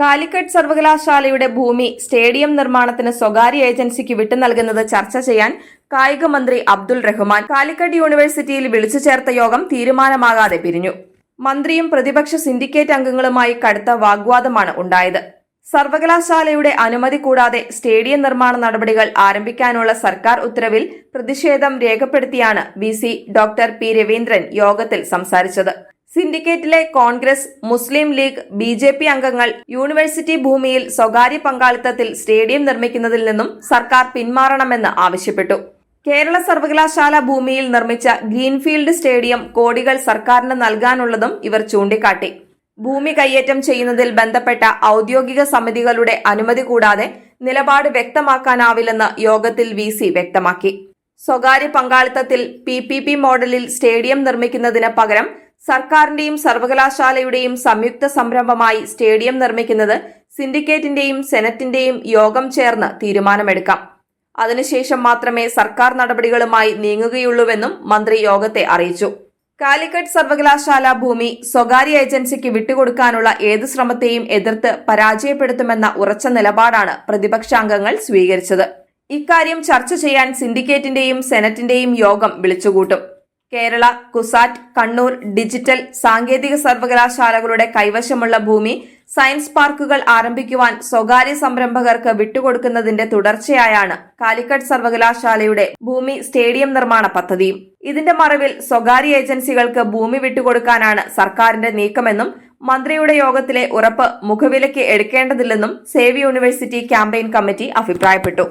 കാലിക്കറ്റ് സർവകലാശാലയുടെ ഭൂമി സ്റ്റേഡിയം നിർമ്മാണത്തിന് സ്വകാര്യ ഏജൻസിക്ക് വിട്ടു നൽകുന്നത് ചർച്ച ചെയ്യാൻ കായിക മന്ത്രി അബ്ദുൾ റഹ്മാൻ കാലിക്കറ്റ് യൂണിവേഴ്സിറ്റിയിൽ വിളിച്ചു ചേർത്ത യോഗം തീരുമാനമാകാതെ പിരിഞ്ഞു. മന്ത്രിയും പ്രതിപക്ഷ സിൻഡിക്കേറ്റ് അംഗങ്ങളുമായി കടുത്ത വാഗ്വാദമാണ് ഉണ്ടായത്. സർവകലാശാലയുടെ അനുമതി കൂടാതെ സ്റ്റേഡിയം നിർമ്മാണ നടപടികൾ ആരംഭിക്കാനുള്ള സർക്കാർ ഉത്തരവിൽ പ്രതിഷേധം രേഖപ്പെടുത്തിയാണ് V C doctor P Raveendran യോഗത്തിൽ സംസാരിച്ചത്. സിൻഡിക്കേറ്റിലെ Congress Muslim League B J P അംഗങ്ങൾ യൂണിവേഴ്സിറ്റി ഭൂമിയിൽ സ്വകാര്യ പങ്കാളിത്തത്തിൽ സ്റ്റേഡിയം നിർമ്മിക്കുന്നതിൽ നിന്നും സർക്കാർ പിന്മാറണമെന്ന് ആവശ്യപ്പെട്ടു. കേരള സർവകലാശാല ഭൂമിയിൽ നിർമ്മിച്ച ഗ്രീൻഫീൽഡ് സ്റ്റേഡിയം കോടികൾ സർക്കാരിന് നൽകാനുള്ളതും ഇവർ ചൂണ്ടിക്കാട്ടി. ഭൂമി കൈയേറ്റം ചെയ്യുന്നതിൽ ബന്ധപ്പെട്ട ഔദ്യോഗിക സമിതികളുടെ അനുമതി കൂടാതെ നിലപാട് വ്യക്തമാക്കാനാവില്ലെന്ന് യോഗത്തിൽ വി സി വ്യക്തമാക്കി. സ്വകാര്യ പങ്കാളിത്തത്തിൽ പി പി പി മോഡലിൽ സ്റ്റേഡിയം നിർമ്മിക്കുന്നതിന് പകരം സർക്കാരിന്റെയും സർവകലാശാലയുടെയും സംയുക്ത സംരംഭമായി സ്റ്റേഡിയം നിർമ്മിക്കുന്നത് സിൻഡിക്കേറ്റിന്റെയും സെനറ്റിന്റെയും യോഗം ചേർന്ന് തീരുമാനമെടുക്കാം. അതിനുശേഷം മാത്രമേ സർക്കാർ നടപടികളുമായി നീങ്ങുകയുള്ളൂവെന്നും മന്ത്രി യോഗത്തെ അറിയിച്ചു. കാലിക്കറ്റ് സർവകലാശാല ഭൂമി സ്വകാര്യ ഏജൻസിക്ക് വിട്ടുകൊടുക്കാനുള്ള ഏത് ശ്രമത്തെയും എതിർത്ത് പരാജയപ്പെടുത്തുമെന്ന ഉറച്ച നിലപാടാണ് പ്രതിപക്ഷാംഗങ്ങൾ സ്വീകരിച്ചത്. ഇക്കാര്യം ചർച്ച ചെയ്യാൻ സിൻഡിക്കേറ്റിന്റെയും സെനറ്റിന്റെയും യോഗം വിളിച്ചുകൂട്ടും. കേരള കുസാറ്റ് കണ്ണൂർ ഡിജിറ്റൽ സാങ്കേതിക സർവകലാശാലകളുടെ കൈവശമുള്ള ഭൂമി സയൻസ് പാർക്കുകൾ ആരംഭിക്കുവാൻ സ്വകാര്യ സംരംഭകർക്ക് വിട്ടുകൊടുക്കുന്നതിന്റെ തുടർച്ചയായാണ് കാലിക്കറ്റ് സർവകലാശാലയുടെ ഭൂമി സ്റ്റേഡിയം നിർമ്മാണ പദ്ധതിയും. ഇതിന്റെ മറവിൽ സ്വകാര്യ ഏജൻസികൾക്ക് ഭൂമി വിട്ടുകൊടുക്കാനാണ് സർക്കാരിന്റെ നീക്കമെന്നും മന്ത്രിയുടെ യോഗത്തിലെ ഉറപ്പ് മുഖവിലയ്ക്ക് എടുക്കേണ്ടതില്ലെന്നും സേവ് യൂണിവേഴ്സിറ്റി ക്യാമ്പയിൻ കമ്മിറ്റി അഭിപ്രായപ്പെട്ടു.